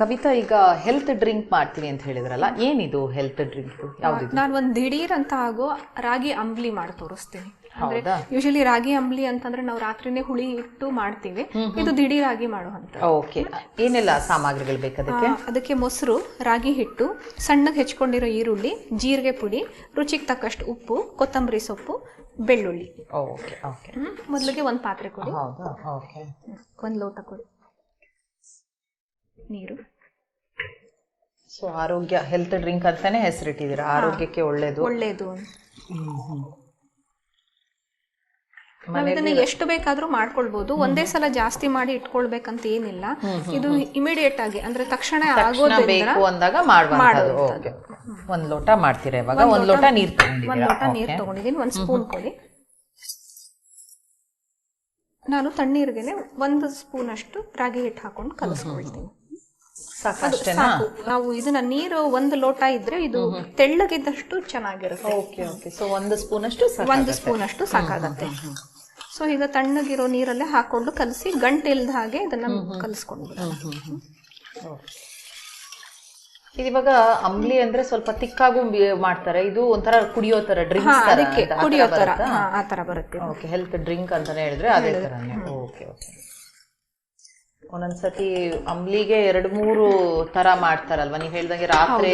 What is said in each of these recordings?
ಕವಿತಾ ಈಗ health drink ಮಾಡ್ತೀನಿ ಅಂತ ಹೇಳಿದ್ರಲ್ಲ ಏನಿದು ಹೆಲ್ತ್ ಡ್ರಿಂಕ್ ನಾನು ಒಂದು ದಿಢೀರ್ ಅಂತ ಆಗೋ ರಾಗಿ ಅಂಬ್ಲಿ ಮಾಡಿ ತೋರಿಸ್ತೀನಿ. ಅಂದ್ರೆ ಯೂಶಲಿ ರಾಗಿ ಅಂಬ್ಲಿ ಅಂತಂದ್ರೆ ನಾವು ರಾತ್ರಿನೇ ಹುಳಿ ಇಟ್ಟು ಮಾಡ್ತೀವಿ. ಇದು ದಿಢೀರಾಗಿ ಮಾಡುವಂತ. ಓಕೆ. ಏನೆಲ್ಲ ಸಾಮಗ್ರಿಗಳು ಬೇಕದಕ್ಕೆ? ಅದಕ್ಕೆ ಮೊಸರು ರಾಗಿ ಹಿಟ್ಟು ಸಣ್ಣಗೆ ಹೆಚ್ಕೊಂಡಿರೋ ಈರುಳ್ಳಿ ಜೀರಿಗೆ ಪುಡಿ ರುಚಿಗೆ ತಕ್ಕಷ್ಟು ಉಪ್ಪು ಕೊತ್ತಂಬರಿ ಸೊಪ್ಪು ಬೆಳ್ಳುಳ್ಳಿ. Okay okay. ಮೊದಲಿಗೆ ಒಂದು ಪಾತ್ರೆ ಕೊಡಿ. ಒಂದು ಲೋಟ ಕೊಡಿ. ನೀರು. ಸೊ ಆರೋಗ್ಯ ಹೆಲ್ತ್ ಡ್ರಿಂಕ್ ಅಂತಾನೆ ಹೆಸರಿಟ್ಟಿದ್ದೀರಾ? ಆರೋಗ್ಯಕ್ಕೆ ಒಳ್ಳೇದು. ಒಳ್ಳೇದು ನಾವಿದನ್ನ ಎಷ್ಟು ಬೇಕಾದ್ರೂ ಮಾಡ್ಕೊಳ್ಬಹುದು ಒಂದೇ ಸಲ ಜಾಸ್ತಿ ಮಾಡಿ ಇಟ್ಕೊಳ್ಬೇಕಂತ ಏನಿಲ್ಲ ಇದು ಇಮಿಡಿಯೇಟ್ ಆಗಿ ಅಂದ್ರೆ ತಕ್ಷಣ ಆಗೋದ್ರಿಂದ ಅಂದಾಗ ಓಕೆ. ಒಂದ್ ಲೋಟ ಮಾಡ್ತೀರಾ ಇವಾಗ? ಒಂದ್ ಲೋಟ ನೀರ್ ಒಂದ್ ಲೋಟ ನೀರ್ ತಗೊಂಡಿದ್ದೀನಿ. ಒಂದ್ ಸ್ಪೂನ್ ಕೊಡಿ. ನಾನು ತಣ್ಣೀರ್ಗೆ ಒಂದು ಸ್ಪೂನ್ ಅಷ್ಟು ರಾಗಿ ಹಿಟ್ಟು ಹಾಕೊಂಡು ಕಲಸ್ಕೊಳ್ತೀನಿ. ಸಾಕು. ನಾವು ಇದನ್ನ ನೀರು ಒಂದು ಲೋಟ ಇದ್ರೆ ಇದು ತೆಳ್ಳಗಿದ್ದಷ್ಟು ಚೆನ್ನಾಗಿರುತ್ತೆ. Okay okay. ಸೊ ಒಂದು ಸ್ಪೂನ್ ಅಷ್ಟು ಒಂದು ಸ್ಪೂನ್ ಅಷ್ಟು ಸಾಕಾಗತ್ತೆ. ಸೊ ಈಗ ತಣ್ಣಗಿರೋ ನೀರಲ್ಲೇ ಹಾಕೊಂಡು ಕಲಸಿ ಗಂಟೆ ಇಲ್ದ ಹಾಗೆ ಇದನ್ನ ಕಲಸ್ಕೊಂಡು ಇವಾಗ ಅಂಬ್ಲಿ ಅಂದ್ರೆ ಸ್ವಲ್ಪ ತಿಕ್ಕಾಗೂ ಮಾಡ್ತಾರೆ. ಇದು ಒಂಥರ ಕುಡಿಯೋ ತರ ಡ್ರಿಂಕ್ ಅದಕ್ಕೆ ಕುಡಿಯೋ ತರ ಆ ತರ ಬರುತ್ತೆ. ಓಕೆ ಹೆಲ್ತ್ ಡ್ರಿಂಕ್ ಅಂತಾನೆ ಹೇಳಿದ್ರೆ ಅದೇ ತರನೇ. Okay okay. ಒಂದೊಂದ್ಸತಿ ಅಂಬ್ಲಿಗೆ ಎರಡ್ ಮೂರು ತರ ಮಾಡ್ತಾರಲ್ವಾ? ನೀವು ಹೇಳ್ದಂಗೆ ರಾತ್ರಿ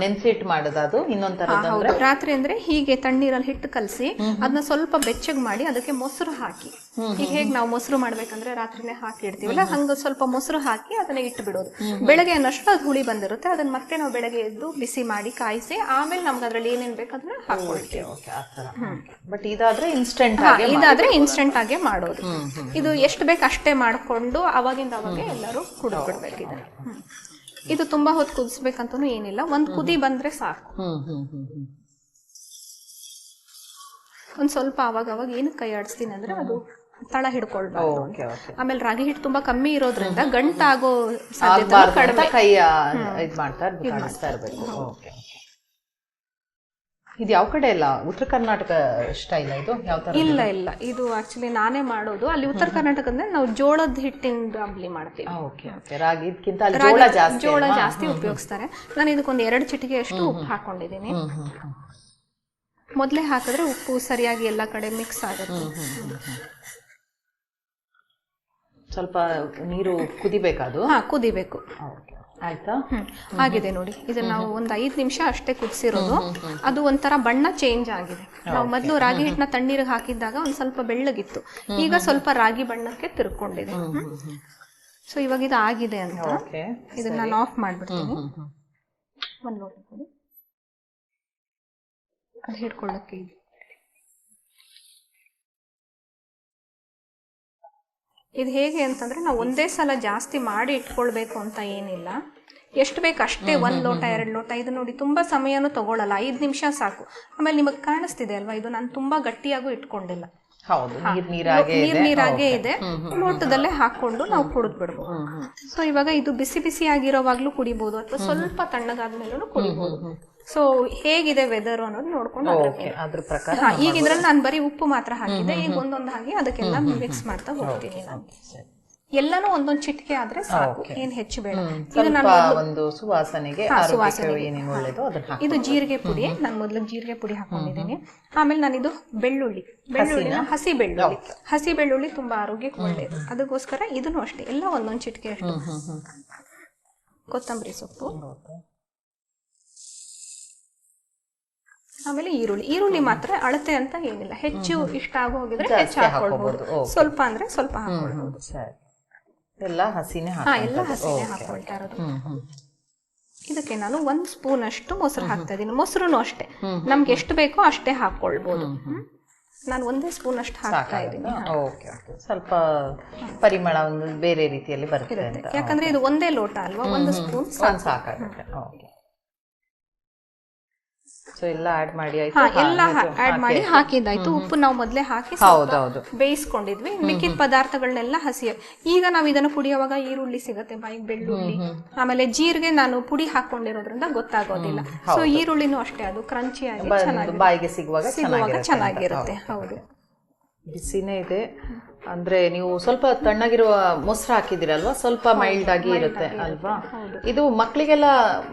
ನೆನ್ಸಿಟ್ ಮಾಡೋದು ಅದು. ಇನ್ನೊಂದು ರಾತ್ರಿ ಅಂದ್ರೆ ಹೀಗೆ ತಣ್ಣೀರಲ್ಲಿ ಹಿಟ್ಟು ಕಲಸಿ ಅದನ್ನ ಸ್ವಲ್ಪ ಬೆಚ್ಚಗ್ ಮಾಡಿ ಅದಕ್ಕೆ ಮೊಸರು ಹಾಕಿ. ಈಗ ಹೇಗ್ ನಾವು ಮೊಸರು ಮಾಡ್ಬೇಕಂದ್ರೆ ರಾತ್ರಿನೇ ಹಾಕಿ ಇಡ್ತೀವಲ್ಲ ಹಂಗ ಸ್ವಲ್ಪ ಮೊಸರು ಹಾಕಿ ಅದನ್ನ ಇಟ್ಟು ಬಿಡೋದು. ಬೆಳಗ್ಗೆ ಅನ್ನಷ್ಟು ಅದು ಹುಳಿ ಬಂದಿರುತ್ತೆ ಅದನ್ನ ಮತ್ತೆ ನಾವು ಬೆಳಗ್ಗೆ ಎದ್ದು ಬಿಸಿ ಮಾಡಿ ಕಾಯಿಸಿ ಆಮೇಲೆ ನಮ್ಗೆ ಅದ್ರಲ್ಲಿ ಏನೇನ್ ಬೇಕಂದ್ರೆ ಹಾಕೊಳ್ತೀವಿ. ಬಟ್ ಇದಾದ್ರೆ ಇನ್ಸ್ಟೆಂಟ್ ಇದಾದ್ರೆ ಇನ್ಸ್ಟೆಂಟ್ ಆಗೇ ಮಾಡೋದು. ಇದು ಎಷ್ಟು ಬೇಕು ಅಷ್ಟೇ ಮಾಡ್ಕೊಂಡು ಅವಾಗಿಂದ ಅವಾಗ ಎಲ್ಲರೂ ಕುಡ್ಕೊಡ್ಬೇಕಿದೆ. ಇದು ತುಂಬಾ ಹೊತ್ತು ಕುದಿಸ್ಬೇಕಂತೂ ಏನಿಲ್ಲ. ಒಂದ್ ಕುದಿ ಬಂದ್ರೆ ಸಾಕು. ಒಂದ್ ಸ್ವಲ್ಪ ಅವಾಗ ಅವಾಗ ಏನಕ್ಕೆ ಕೈ ಆಡಿಸ್ತೀನಿ ಅಂದ್ರೆ ಅದು ತಳ ಹಿಡ್ಕೊಳ್ಬಾರ್ದು ಆಮೇಲೆ ರಾಗಿ ಹಿಟ್ಟು ತುಂಬಾ ಕಮ್ಮಿ ಇರೋದ್ರಿಂದ ಗಂಟಾಗೋ ಸಾಧ್ಯತೆ ಕಡಿಮೆ. ಕೈ ಇದ್ ಮಾಡ್ತಾ ಇರ್ಬೇಕು. ಇರ್ಬೇಕು. ಓಕೆ. ಇದು ಯಾವ ಕಡೆ ಇಲ್ಲ ಉತ್ತರ ಕರ್ನಾಟಕ ಸ್ಟೈಲ್ ಇದು? ಯಾವ ತರ ಇಲ್ಲ ಇಲ್ಲ. ಇದು ಆಕ್ಚುಲಿ ನಾನೇ ಮಾಡೋದು. ಅಲ್ಲಿ ಉತ್ತರ ಕರ್ನಾಟಕ ಅಂದ್ರೆ ನಾವು ಜೋಳದ ಹಿಟ್ಟಿಂದ ಅಂಬ್ಲಿ ಮಾಡ್ತೀವಿ. Okay okay. ರಾಗಿ ಇದಕ್ಕಿಂತ ಅಲ್ಲಿ ಜೋಳ ಜಾಸ್ತಿ ಜೋಳ ಜಾಸ್ತಿ ಉಪಯೋಗಿಸ್ತಾರೆ. ನಾನು ಇದಕ್ಕೊಂದು ಎರಡು ಚಿಟಿಕೆ ಅಷ್ಟು ಉಪ್ಪು ಹಾಕೊಂಡಿದ್ದೀನಿ. ಮೊದಲೇ ಹಾಕಿದ್ರೆ ಉಪ್ಪು ಸರಿಯಾಗಿ ಎಲ್ಲ ಕಡೆ ಮಿಕ್ಸ್ ಆಗುತ್ತೆ. ಸ್ವಲ್ಪ ನೀರು ಕುದಿಬೇಕದು ಹಾ ಕುದಿಬೇಕು. ಓಕೆ ಆಯ್ತಾ? ಆಗಿದೆ ನೋಡಿ. ಇದನ್ನ ನಾವು ಒಂದ್ ಐದ್ ನಿಮಿಷ ಅಷ್ಟೇ ಕುದಿಸಿರೋದು ಅದು ಒಂಥರ ಬಣ್ಣ ಚೇಂಜ್ ಆಗಿದೆ. ನಾವು ಮೊದಲು ರಾಗಿ ಹಿಟ್ಟನ್ನ ತಣ್ಣೀರಿಗೆ ಹಾಕಿದ್ದಾಗ ಒಂದ್ ಸ್ವಲ್ಪ ಬೆಳ್ಳಗಿತ್ತು. ಈಗ ಸ್ವಲ್ಪ ರಾಗಿ ಬಣ್ಣಕ್ಕೆ ತಿರ್ಕೊಂಡಿದೆ. ಸೊ ಇವಾಗ ಇದು ಆಗಿದೆ ಅಂತ. ಇದನ್ನ ನಾನು ಆಫ್ ಮಾಡ್ಬಿಡ್ತೀನಿ. ಒಂದ್ ನೋಡಿ ಅದು ಹಿಡ್ಕೊಳ್ಳಕ್ಕೆ ಇದೆ. ಇದು ಹೇಗೆ ಅಂತಂದ್ರೆ ನಾವು ಒಂದೇ ಸಲ ಜಾಸ್ತಿ ಮಾಡಿ ಇಟ್ಕೊಳ್ಬೇಕು ಅಂತ ಏನಿಲ್ಲ. ಎಷ್ಟು ಬೇಕು ಅಷ್ಟೇ ಒಂದು ಲೋಟ ಎರಡು ಲೋಟ ಇದು ನೋಡಿ ತುಂಬಾ ಸಮಯನೂ ತಗೊಳ್ಳಲ್ಲ ಐದು ನಿಮಿಷ ಸಾಕು. ಆಮೇಲೆ ನಿಮಗೆ ಕಾಣಿಸ್ತಿದೆ ಅಲ್ವಾ? ಇದು ನಾನು ತುಂಬಾ ಗಟ್ಟಿಯಾಗೂ ಇಟ್ಕೊಂಡಿಲ್ಲ. ಹೌದು ನೀರ್ ನೀರಾಗೆ ನೀರ್ ನೀರಾಗೆ ಇದೆ. ಲೋಟದಲ್ಲೇ ಹಾಕೊಂಡು ನಾವು ಕುಡಿದ್ ಬಿಡ್ಬೋದು. ಸೊ ಇವಾಗ ಇದು ಬಿಸಿ ಬಿಸಿ ಆಗಿರೋವಾಗ್ಲೂ ಕುಡಿಬಹುದು ಅಥವಾ ಸ್ವಲ್ಪ ತಣ್ಣಗಾದ್ಮೇಲೂ ಕುಡಿಬಹುದು ಸೊ ಹೇಗಿದೆ ವೆದರ್ ಅನ್ನೋದು ನೋಡ್ಕೊಂಡು ಅದ್ರ ಪ್ರಕಾರ ಹಾ ಈಗ ಇದ್ರಲ್ಲಿ ನಾನು ಬರೀ ಉಪ್ಪು ಮಾತ್ರ ಹಾಕಿದೆ ಈಗ ಒಂದೊಂದು ಹಾಗೆ ಅದಕ್ಕೆಲ್ಲ ಮಿಕ್ಸ್ ಮಾಡ್ತಾ ಹೋಗ್ತೀನಿ ನಾನು. ಎಲ್ಲಾನು ಒಂದೊಂದು ಚಿಟಿಕೆ ಆದ್ರೆ ಸಾಕು. ಏನ್ ಹೆಚ್ಚು ಬೇಡ. ಇದು ನಾನು ಒಂದು ಸುವಾಸನೆಗೆ ಇದು ಜೀರಿಗೆ ಪುಡಿ. ನಾನು ಮೊದಲು ಜೀರಿಗೆ ಪುಡಿ ಹಾಕೊಂಡಿದ್ದೀನಿ. ಆಮೇಲೆ ನಾನಿದು ಬೆಳ್ಳುಳ್ಳಿ. ಬೆಳ್ಳುಳ್ಳಿನ ಹಸಿ ಬೆಳ್ಳುಳ್ಳಿ. ಹಸಿ ಬೆಳ್ಳುಳ್ಳಿ ತುಂಬಾ ಆರೋಗ್ಯಕ್ಕೆ ಒಳ್ಳೇದು. ಅದಕ್ಕೋಸ್ಕರ ಇದನ್ನು ಅಷ್ಟೇ. ಎಲ್ಲ ಒಂದೊಂದು ಚಿಟಿಕೆ ಅಷ್ಟು. ಕೊತ್ತಂಬರಿ ಸೊಪ್ಪು. ಆಮೇಲೆ ಈರುಳ್ಳಿ. ಈರುಳ್ಳಿ ಮಾತ್ರ ಅಳತೆ ಅಂತ ಏನಿಲ್ಲ. ಹೆಚ್ಚು ಇಷ್ಟ ಆಗೋ ಹೋಗಿದ್ರೆ ಹೆಚ್ಚು ಹಾಕೊಳ್ಬಹುದು. ಸ್ವಲ್ಪ ಅಂದ್ರೆ ಸ್ವಲ್ಪ ಹಾಕೊಳ್ಬಹುದು ಸರಿ. ಎಲ್ಲ ಹಸಿನೇ ಹಾ ಎಲ್ಲ ಹಸಿನೇ ಹಾಕೊಳ್ತಾ ಇರೋದು. ಇದಕ್ಕೆ ನಾನು ಒಂದು ಸ್ಪೂನ್ ಅಷ್ಟು ಮೊಸರು ಹಾಕ್ತಾ ಇದ್ದೀನಿ ಮೊಸರು ಅಷ್ಟೇ. ನಮ್ಗೆ ಎಷ್ಟು ಬೇಕೋ ಅಷ್ಟೇ ಹಾಕೊಳ್ಬಹುದು ಹ್ಮ್. ನಾನು ಒಂದೇ ಸ್ಪೂನ್ ಅಷ್ಟು ಹಾಕ್ತಾ ಇದ್ದೀನಿ ಓಕೆ ಓಕೆ ಸ್ವಲ್ಪ ಪರಿಮಳ ಒಂದು ಬೇರೆ ರೀತಿಯಲ್ಲಿ ಬರುತ್ತೆ ಯಾಕಂದ್ರೆ ಇದು ಒಂದೇ ಲೋಟ ಅಲ್ವಾ? ಒಂದು ಸ್ಪೂನ್ ಸಾಕಾಗುತ್ತೆ. ಓಕೆ ಸೊ ಎಲ್ಲ ಆಡ್ ಮಾಡಿ ಆಯ್ತು? ಹಾ ಎಲ್ಲ ಆಡ್ ಮಾಡಿ ಹಾಕಿದ್ದಾಯ್ತು ಉಪ್ಪು ನಾವು ಮೊದಲೇ ಹಾಕಿ ಬೇಯಿಸ್ಕೊಂಡಿದ್ವಿ. ಮಿಕ್ಕಿದ ಪದಾರ್ಥಗಳನ್ನೆಲ್ಲ ಹಸಿ. ಈಗ ನಾವು ಇದನ್ನು ಕುಡಿಯುವಾಗ ಈರುಳ್ಳಿ ಸಿಗುತ್ತೆ ಬಾಯಿಗೆ ಬೆಳ್ಳುಳ್ಳಿ. ಆಮೇಲೆ ಜೀರಿಗೆ ನಾನು ಪುಡಿ ಹಾಕೊಂಡಿರೋದ್ರಿಂದ ಗೊತ್ತಾಗೋದಿಲ್ಲ. ಸೊ ಈರುಳ್ಳಿನೂ ಅಷ್ಟೇ ಅದು ಕ್ರಂಚಿ ಆಗಿ ಚೆನ್ನಾಗಿ ಬಾಯಿಗೆ ಸಿಗುವಾಗ ಸಿಗುವಾಗ ಚೆನ್ನಾಗಿರುತ್ತೆ. ಹೌದು. ಬಿಸಿನೇ ಇದೆ. ಅಂದ್ರೆ ನೀವು ಸ್ವಲ್ಪ ತಣ್ಣಗಿರುವ ಮೊಸರು ಹಾಕಿದಿರಲ್ವಾ ಸ್ವಲ್ಪ ಮೈಲ್ಡ್ ಆಗಿ ಇರುತ್ತೆ ಅಲ್ವಾ? ಇದು ಮಕ್ಕಳಿಗೆಲ್ಲ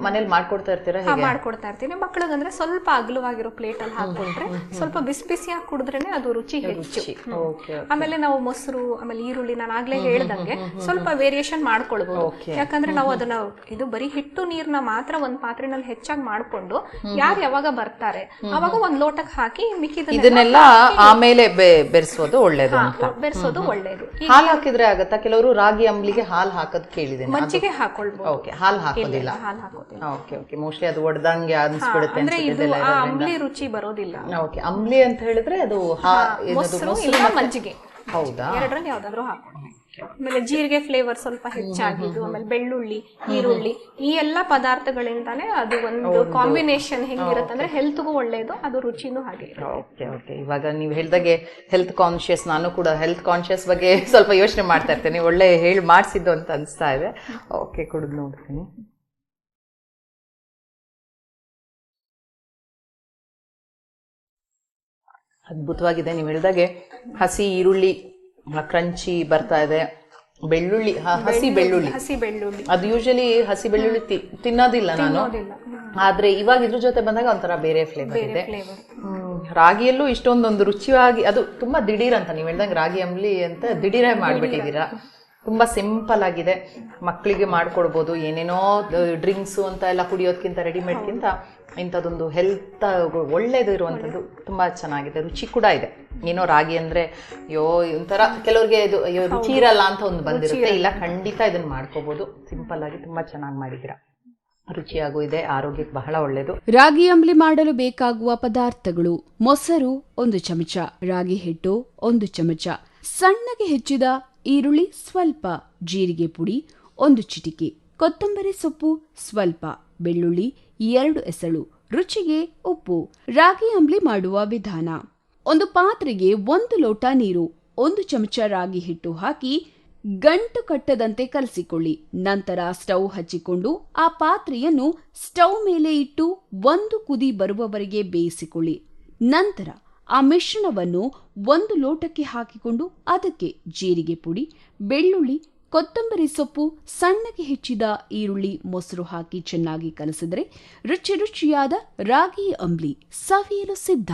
ಮನೇಲಿ ಮಾಡ್ಕೊಡ್ತಾ ಇರ್ತೀರಾ ಮಾಡ್ಕೊಡ್ತಾ ಇರ್ತೀನಿ. ಮಕ್ಕಳಿಗಂದ್ರೆ ಸ್ವಲ್ಪ ಅಗಲವಾಗಿರೋ ಪ್ಲೇಟ್ ಅಲ್ಲಿ ಹಾಕೊಂಡ್ರೆ ಸ್ವಲ್ಪ ಬಿಸಿ ಬಿಸಿಯಾಗಿ ಕುಡಿದ್ರೇನೆ ಅದು ರುಚಿ ಹೆಚ್ಚು. ಆಮೇಲೆ ನಾವು ಮೊಸರು ಆಮೇಲೆ ಈರುಳ್ಳಿ ನಾನು ಆಗ್ಲೇ ಹೇಳ್ದಂಗೆ ಸ್ವಲ್ಪ ವೇರಿಯೇಷನ್ ಮಾಡ್ಕೊಳ್ಬಹುದು ಯಾಕಂದ್ರೆ ನಾವು ಅದನ್ನ ಇದು ಬರೀ ಹಿಟ್ಟು ನೀರ್ನ ಮಾತ್ರ ಒಂದ್ ಪಾತ್ರೆನಲ್ಲಿ ಹೆಚ್ಚಾಗಿ ಮಾಡ್ಕೊಂಡು ಯಾರು ಯಾವಾಗ ಬರ್ತಾರೆ ಅವಾಗ ಒಂದ್ ಲೋಟಕ್ಕೆ ಹಾಕಿ ಮಿಕ್ಕಿದ ಇದನ್ನೆಲ್ಲ ಆಮೇಲೆ ಬೆರೆಸೋದು ಒಳ್ಳೇದು ಅಂತ. ಬೆರೆಸೋದು ಒಳ್ಳೇದು. ಹಾಲು ಹಾಕಿದ್ರೆ ಆಗತ್ತಾ? ಕೆಲವರು ರಾಗಿ ಅಂಬ್ಲಿಗೆ ಹಾಲು ಹಾಕೋದ್ ಕೇಳಿದೆ ಮಜ್ಜಿಗೆ ಹಾಕೊಳ್ಬೋದು. ಓಕೆ ಹಾಲು ಹಾಕೋದಿಲ್ಲ. ಹಾಲು ಹಾಕೋದಿಲ್ಲ. Okay okay. ಮೋಸ್ಟ್ಲಿ ಅದು ಒಡ್ದಂಗೆ ಅನ್ಸ್ಬಿಡುತ್ತೆ ಅಂದ್ರೆ ಇದು ಆ. ಅಂಬ್ಲಿ ರುಚಿ ಬರೋದಿಲ್ಲ. ಓಕೆ. ಅಂಬ್ಲಿ ಅಂತ ಹೇಳಿದ್ರೆ ಅದು ಹಾ ಮೊಸರು ಇಲ್ಲ ಮಜ್ಜಿಗೆ. ಹೌದಾ? ಎರಡರಲ್ಲಿ ಯಾವ್ದಾದ್ರು ಹಾಕೊಂಡು ಆಮೇಲೆ ಜೀರಿಗೆ ಫ್ಲೇವರ್ ಸ್ವಲ್ಪ ಹೆಚ್ಚಾಗಿದ್ದು ಆಮೇಲೆ ಬೆಳ್ಳುಳ್ಳಿ ಈರುಳ್ಳಿ ಈ ಎಲ್ಲಾ ಪದಾರ್ಥಗಳಿಂದಾನೆ ಅದು ಒಂದು ಕಾಂಬಿನೇಷನ್ ಹೆಂಗಿರುತ್ತೆ ಅಂದ್ರೆ ಹೆಲ್ತ್ಗೂ ಒಳ್ಳೇದು ಅದು ರುಚಿನೂ ಹಾಗೆ. Okay okay. ಇವಾಗ ನೀವು ಹೇಳ್ದಾಗೆ ಹೆಲ್ತ್ ಕಾನ್ಶಿಯಸ್ ನಾನು ಕೂಡ ಹೆಲ್ತ್ ಕಾನ್ಶಿಯಸ್ ಬಗ್ಗೆ ಸ್ವಲ್ಪ ಯೋಚನೆ ಮಾಡ್ತಾ ಇರ್ತೇನೆ. ಒಳ್ಳೆ ಹೇಳಿ ಮಾಡಿಸಿದ್ದು ಅಂತ ಅನಿಸ್ತಾ ಇದೆ. ಓಕೆ ಕುಡಿದು ನೋಡ್ತೀನಿ. ಅದ್ಭುತವಾಗಿದೆ. ನೀವು ಹೇಳಿದಾಗೆ ಹಸಿ ಈರುಳ್ಳಿ ಕ್ರಂಚಿ ಬರ್ತಾ ಇದೆ. ಬೆಳ್ಳುಳ್ಳಿ ಹ- ಹಸಿ ಬೆಳ್ಳುಳ್ಳಿ ಹಸಿ ಬೆಳ್ಳುಳ್ಳಿ. ಅದು ಯೂಶಲಿ ಹಸಿ ಬೆಳ್ಳುಳ್ಳಿ ತಿ- ತಿನ್ನೋದಿಲ್ಲ ನಾನು. ಆದ್ರೆ ಇವಾಗ ಇದ್ರ ಜೊತೆ ಬಂದಾಗ ಒಂಥರ ಬೇರೆ ಫ್ಲೇವರ್ ಇದೆ. ಫ್ಲೇವರ್ ಹ್ಮ್, ರಾಗಿಯಲ್ಲೂ ಇಷ್ಟೊಂದೊಂದು ರುಚಿಯಾಗಿ ಅದು ತುಂಬಾ ದಿಢೀರ್ ಅಂತ ನೀವು ಹೇಳ್ದಂಗೆ ರಾಗಿ ಅಂಬ್ಲಿ ಅಂತ ದಿಢೀರೇ ಮಾಡ್ಬಿಟ್ಟಿದ್ದೀರಾ. ತುಂಬಾ ಸಿಂಪಲ್ ಆಗಿದೆ. ಮಕ್ಕಳಿಗೆ ಮಾಡ್ಕೊಡ್ಬೋದು ಏನೇನೋ ಡ್ರಿಂಕ್ಸು ಅಂತ ಎಲ್ಲ ಕುಡಿಯೋದಕ್ಕಿಂತ ರೆಡಿಮೇಡ್ಗಿಂತ ಇಂಥದ್ದೊಂದು ಹೆಲ್ತ್ ಒಳ್ಳೇದು ಇರುವಂಥದ್ದು ತುಂಬಾ ಚೆನ್ನಾಗಿದೆ. ರುಚಿ ಕೂಡ ಇದೆ. ಏನೋ ರಾಗಿ ಅಂದ್ರೆ ಅಯ್ಯೋ ಒಂಥರ ಕೆಲವ್ರಿಗೆ ಇದು ಅಯ್ಯೋ ರುಚಿ ಇರಲ್ಲ ಅಂತ ಒಂದು ಬಂದಿರುತ್ತೆ. ಇಲ್ಲ ಖಂಡಿತ ಇದನ್ನು ಮಾಡ್ಕೋಬೋದು. ಸಿಂಪಲ್ ಆಗಿ ತುಂಬಾ ಚೆನ್ನಾಗಿ ಮಾಡಿದ್ದೀರಾ. ರುಚಿಯಾಗೂ ಇದೆ ಆರೋಗ್ಯಕ್ಕೆ ಬಹಳ ಒಳ್ಳೆಯದು ರಾಗಿ ಅಂಬ್ಲಿ ಮಾಡಲು ಬೇಕಾಗುವ ಪದಾರ್ಥಗಳು ಮೊಸರು ಒಂದು ಚಮಚ ರಾಗಿ ಹಿಟ್ಟು ಒಂದು ಚಮಚ ಸಣ್ಣಗೆ ಹೆಚ್ಚಿದ ಈರುಳ್ಳಿ ಸ್ವಲ್ಪ, ಜೀರಿಗೆ ಪುಡಿ, ಒಂದು ಚಿಟಿಕೆ, ಕೊತ್ತಂಬರಿ ಸೊಪ್ಪು ಸ್ವಲ್ಪ, ಬೆಳ್ಳುಳ್ಳಿ ಎರಡು ಎಸಳು ರುಚಿಗೆ ಉಪ್ಪು, ರಾಗಿ ಅಂಬ್ಲಿ ಮಾಡುವ ವಿಧಾನ. ಒಂದು ಪಾತ್ರೆಗೆ ಒಂದು ಲೋಟ ನೀರು, ಒಂದು ಚಮಚ ರಾಗಿ ಹಿಟ್ಟು ಹಾಕಿ ಗಂಟು ಕಟ್ಟದಂತೆ ಕಲಸಿಕೊಳ್ಳಿ. ನಂತರ ಸ್ಟವ್ ಹಚ್ಚಿಕೊಂಡು ಆ ಪಾತ್ರೆಯನ್ನು ಸ್ಟವ್ ಮೇಲೆ ಇಟ್ಟು ಒಂದು ಕುದಿ ಬರುವವರೆಗೆ ಬೇಯಿಸಿಕೊಳ್ಳಿ. ನಂತರ ಆ ಮಿಶ್ರಣವನ್ನು ಒಂದು ಲೋಟಕ್ಕೆ ಹಾಕಿಕೊಂಡು ಅದಕ್ಕೆ ಜೀರಿಗೆ ಪುಡಿ, ಬೆಳ್ಳುಳ್ಳಿ, ಕೊತ್ತಂಬರಿ ಸೊಪ್ಪು, ಸಣ್ಣಗೆ ಹೆಚ್ಚಿದ ಈರುಳ್ಳಿ, ಮೊಸರು ಹಾಕಿ ಚೆನ್ನಾಗಿ ಕಲಸಿದರೆ ರುಚಿ ರುಚಿಯಾದ ರಾಗಿ ಅಂಬ್ಲಿ, ಸವಿಯಲು ಸಿದ್ಧ.